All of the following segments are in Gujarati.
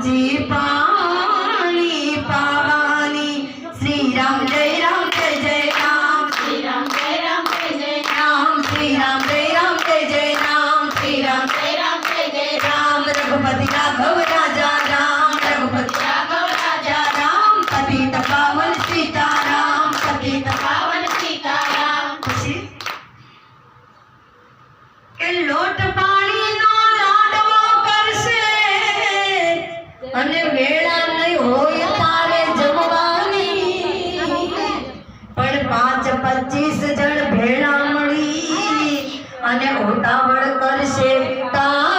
રામજી પાણી પાવાની. શ્રી રામ જય રામ જય જય રામ. શ્રી રામ જય રામ જય જય રામ. શ્રી રામ જય રામ જય જય રામ. શ્રી રામ જય રામ જય જય રામ રઘુપતિ રાઘવ અને વેળા નહીં હોય તારે જમવાની. પણ પાંચ પચીસ જણ ભેળા મળી અને ઉતાવળ કરશે તારી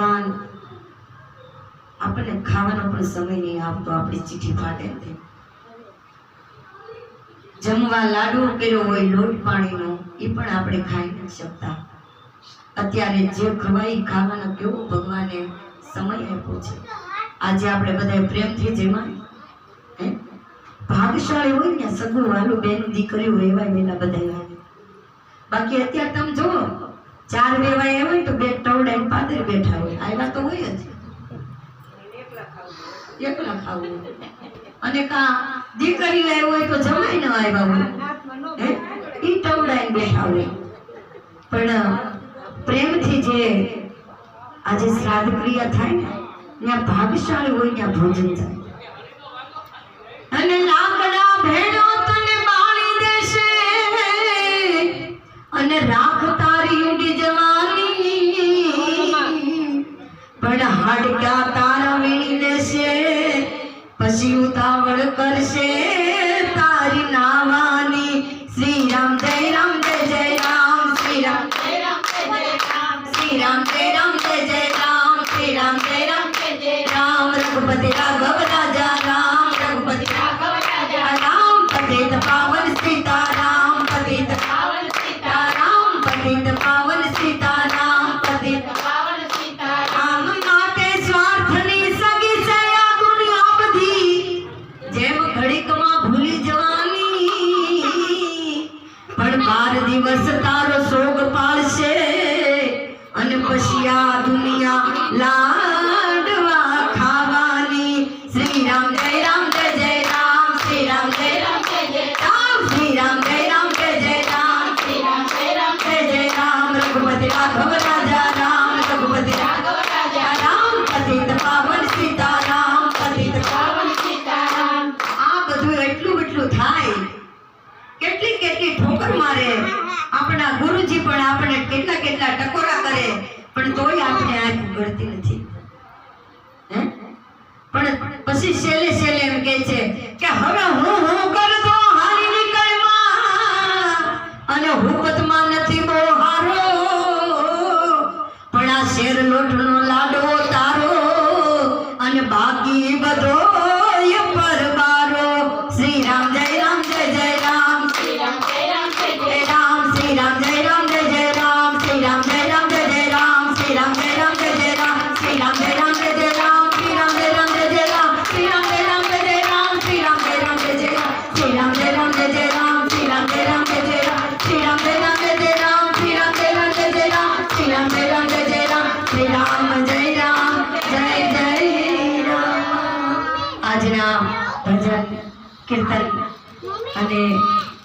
ભગવાન આપણને ખાવાનો પણ સમય નહીં આપતો આપણી ચીઠી ફાટે જમવા લાડુ કર્યો હોય, લોટ પાણીનો, એ પણ આપણે ખાઈ નથી શકતા. અત્યારે જે ખવાય ખાવાનો કેવો ભગવાને સમય આપ્યો છે. આજે આપણે બધા પ્રેમથી જમાય ભાગશાળી હોય ને, સગું વાલું બેન દીકરીઓ એવા એના બધા બાકી અત્યારે તમે જુઓ ચાર વેવાય એમ હોય તો બે ટવડાઈને પાદર બેઠા હોય. આવ્યા તો હોય જ. એકલા ખાવું અને કા દીકરી આવી હોય તો જમાઈ ન આવ્યા હોય. ઈ ટવડાઈને બેઠા હોય. પણ પ્રેમથી જે આજે શ્રાદ્ધ ક્રિયા થાય ને, ત્યાં ભાગશાળી હોય, ત્યાં ભોજન થાય. પછી ઉતાવળ કરશે તારી નાવાની. શ્રી રામ જય રામ જય જય રામ. શ્રી રામ જય રામ જય રામ. શ્રી જય રામ જય રામ. શ્રી રામ જય રામ જય રામ. રઘુપતિ રાઘવ રાજા રામ. રઘુપતિ રાઘવ રાજા રામ. પતે પાવન પણ બાર દિવસ તારો સોગ પાળશે અને પછી આ દુનિયા લાડવા ખાવાની. શ્રી રામ જય રામ જય જય રામ, શ્રી રામ જય રામ જય જય રામ, શ્રી રામ જય રામ જય જય રામ, શ્રી રામ જય રામ જય જય રામ, રઘુપતિ રાઘવ રાજા રામ, રઘુપતિ રાઘવ રામ, પતિત પાવન સીતારામ, પતિત પાવન સીતારામ. આ બધું એટલું એટલું થાય કેટલી ઠોકર મારે. આપણા ગુરુજી પણ આપણે કેટલા કેટલા ટકોરા કરે. પણ તોય આપણે આંખ ઉઘડતી નથી. પણ પછી છેલ્લે છેલ્લે એમ કે છે કે હવે હું હું કરતો હારી નીકળમાં અને હુકતમાં નથી બહુ હારો. પણ આ શેર લોટનો લાડવો તારો અને બાકી બધો આજના ભજન કીર્તન અને